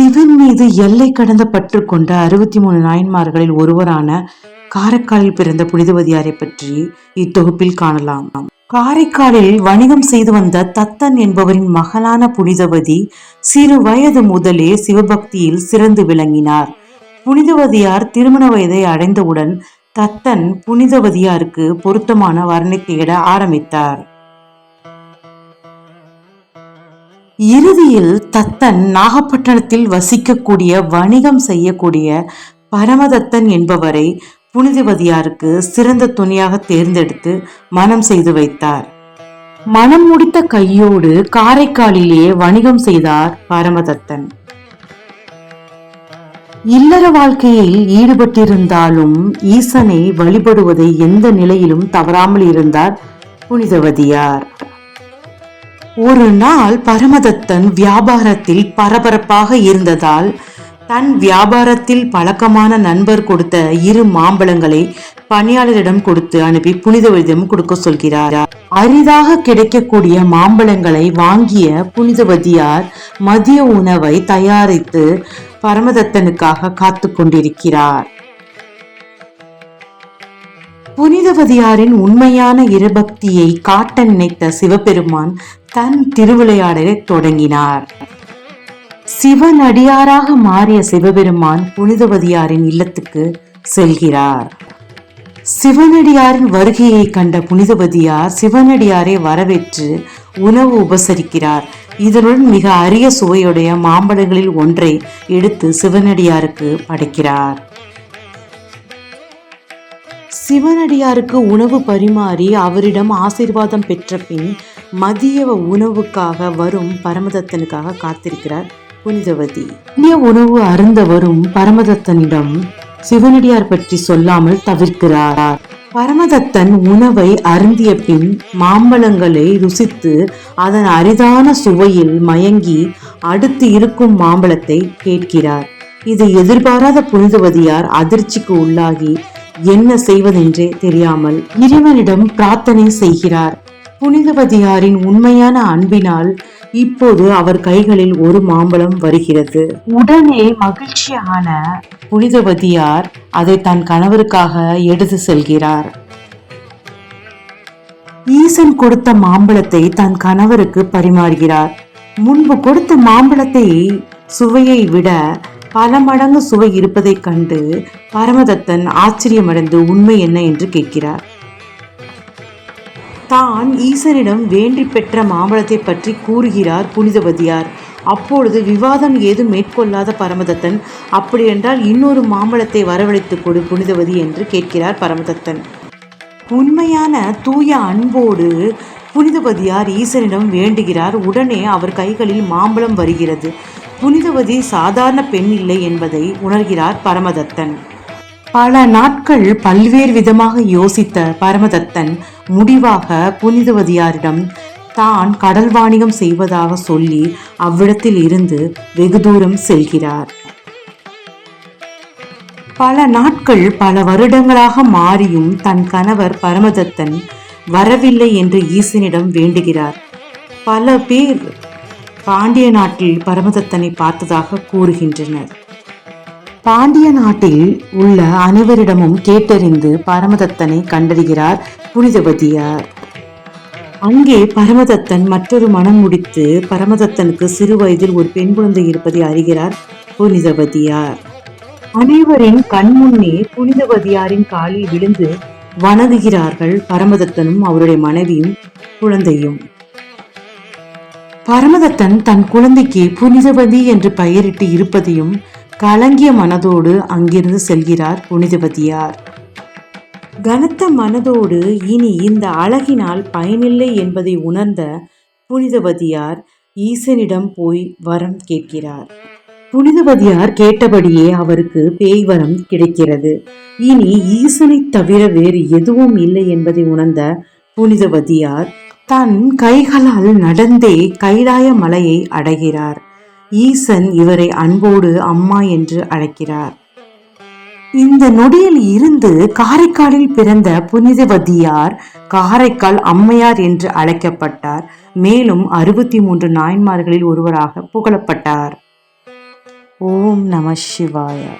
சிவன் மீது எல்லை கடந்த பற்று கொண்ட அறுபத்தி மூணு நாயன்மார்களில் ஒருவரான காரைக்காலில் பிறந்த புனிதவதியாரை பற்றி இத்தொகுப்பில் காணலாம். காரைக்காலில் வணிகம் செய்து வந்த தத்தன் என்பவரின் மகளான புனிதவதி சிறு வயது முதலே சிவபக்தியில் சிறந்து விளங்கினார். புனிதவதியார் திருமண வயதை அடைந்தவுடன் தத்தன் புனிதவதியாருக்கு பொருத்தமான வரனை தேட ஆரம்பித்தார். இறுதியில் தத்தன் நாகப்பட்டினத்தில் வசிக்கக்கூடிய வணிகம் செய்யக்கூடிய பரமதத்தன் என்பவரை புனிதவதியாருக்கு சிறந்த துணையாக தேர்ந்தெடுத்து மனம் செய்து வைத்தார். மனம் முடித்த கையோடு காரைக்காலிலே வணிகம் செய்தார் பரமதத்தன். இல்லற வாழ்க்கையில் ஈடுபட்டிருந்தாலும் ஈசனை வழிபடுவதை எந்த நிலையிலும் தவறாமல் இருந்தார் புனிதவதியார். ஒரு நாள் பரமதத்தன் வியாபாரத்தில் பரபரப்பாக இருந்ததால் தன் வியாபாரத்தில் பழக்கமான நண்பர் கொடுத்த இரு மாம்பழங்களை பணியாளரிடம் கொடுத்து அனுப்பி புனிதவதியிடம் கொடுக்க சொல்கிறார். அரிதாக கிடைக்கக்கூடிய மாம்பழங்களை வாங்கிய புனிதவதியார் மதிய உணவை தயாரித்து பரமதத்தனுக்காக காத்து கொண்டிருக்கிறார். புனிதவதியாரின் உண்மையான இருபக்தியை காட்ட நினைத்த சிவபெருமான் தன் திருவிளையாடலை தொடங்கினார். சிவனடியாராக மாறிய சிவபெருமான் புனிதவதியாரின் இல்லத்துக்கு செல்கிறார். சிவனடியாரின் வருகையை கண்ட புனிதவதியார் சிவனடியாரை வரவேற்று உணவு உபசரிக்கிறார். இதனுடன் மிக அரிய சுவையுடைய மாம்பழங்களில் ஒன்றை எடுத்து சிவனடியாருக்கு படைக்கிறார். சிவனடியாருக்கு உணவு பரிமாறி அவரிடம் ஆசீர்வாதம் பெற்ற பின் மதிய உணவுக்காக வரும் பரமதத்தனுக்காக காத்திருக்கிறார் புனிதவதி. மதிய உணவு அருந்த வரும் பரமதத்தனிடம் சிவனடியார் பற்றி சொல்லாமல் தவிர்க்கிறார்? பரமதத்தன் உணவை அருந்திய பின் மாம்பழங்களை ருசித்து அதன் அரிதான சுவையில் மயங்கி அடுத்து இருக்கும் மாம்பழத்தை கேட்கிறார். இதை எதிர்பாராத புனிதவதியார் அதிர்ச்சிக்கு உள்ளாகி என்ன செய்வதென்றே தெரியாமல் இறைவனிடம் பிரார்த்தனை செய்கிறார். புனிதவதியாரின் உண்மையான அன்பினால் இப்போது அவர் கைகளில் ஒரு மாம்பழம் வருகிறது. உடனே மகிழ்ச்சியான புனிதவதியார் அதை தன் கணவருக்காக எடுத்து செல்கிறார். ஈசன் கொடுத்த மாம்பழத்தை தன் கணவருக்கு பரிமாறுகிறார். முன்பு கொடுத்த மாம்பழத்தை சுவையை விட பல மடங்கு சுவை இருப்பதைக் கண்டு பரமதத்தன் ஆச்சரியமடைந்து உண்மை என்ன என்று கேட்கிறார். தான் ஈசனிடம் வேண்டி பெற்ற மாம்பழத்தை பற்றி கூறுகிறார் புனிதவதியார். அப்பொழுது விவாதம் ஏதும் மேற்கொள்ளாத பரமதத்தன் அப்படியென்றால் இன்னொரு மாம்பழத்தை வரவழைத்துக் கொடு புனிதவதி என்று கேட்கிறார் பரமதத்தன். உண்மையான தூய அன்போடு புனிதபதியார் ஈசனிடம் வேண்டுகிறார். உடனே அவர் கைகளில் மாம்பழம் வருகிறது. புனிதவதி சாதாரண பெண் இல்லை என்பதை உணர்கிறார் பரமதத்தன். பல நாட்கள் பல்வேறு விதமாக யோசித்த பரமதத்தன் முடிவாக புனிதவதியாரிடம் தான் கடல் வாணிகம் செய்வதாக சொல்லி அவ்விடத்தில் இருந்து வெகு தூரம் செல்கிறார். பல நாட்கள் பல வருடங்களாக மாறியும் தன் கணவர் பரமதத்தன் வரவில்லை என்று ஈசனிடம் வேண்டுகிறார். பல பேர் பாண்டிய நாட்டில் பரமதத்தனை பார்த்ததாக கூறுகின்றனர். பாண்டிய நாட்டில் உள்ள அனைவரிடமும் கேட்டறிந்து பரமதத்தனை கண்டறிகிறார் புனிதவதியார். அங்கே பரமதத்தன் மற்றொரு மனம் முடித்து பரமதத்தனுக்கு சிறு வயதில் ஒரு பெண் குழந்தை இருப்பதை அறிகிறார் புனிதவதியார். அனைவரின் கண்முன்னே புனிதவதியாரின் காலில் விழுந்து வணங்குகிறார்கள் பரமதத்தனும் அவருடைய மனைவியும் குழந்தையும். பரமதத்தன் தன் குழந்தைக்கு புனிதவதி என்று பெயரிட்டு இருப்பதையும் கலங்கிய மனதோடு அங்கிருந்து செல்கிறார் புனிதவதியார். கனத்த மனதோடு இனி இந்த அழகினால் பயனில்லை என்பதை உணர்ந்த புனிதவதியார் ஈசனிடம் போய் வரம் கேட்கிறார். புனிதவதியார் கேட்டபடியே அவருக்கு பேய் வரம் கிடைக்கிறது. இனி ஈசனை தவிர வேறு எதுவும் இல்லை என்பதை உணர்ந்த புனிதவதியார் தன் கைகளால் நடந்தே கைலாய மலையை அடைகிறார். ஈசன் இவரை அன்போடு அம்மா என்று அழைக்கிறார். இந்த நொடியில் இருந்து காரைக்காலில் பிறந்த புனிதவதியார் காரைக்கால் அம்மையார் என்று அழைக்கப்பட்டார். மேலும் அறுபத்தி மூன்று நாயன்மார்களில் ஒருவராக புகழப்பட்டார். ஓம் நம சிவாயா.